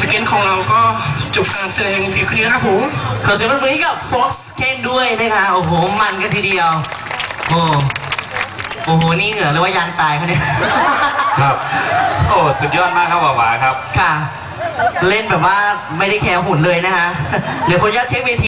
สเก็ตของเราก็จบการแสดงเพียงแค่นี้นะครับผมขอเสียงปรบมือให้กับ Fox Ken ด้วยนะคะโอ้โหมันกันทีเดียว โอ้โอ้โหนี่เหงื่อหรือว่ายางตายเขาเนี่ยครับ โอ้สุดยอดมากครับหวาหวาครับ ค่ะ เล่นแบบว่าไม่ได้แคร์หุ่นเลยนะคะเดี๋ยวคนญาตเช็คเวที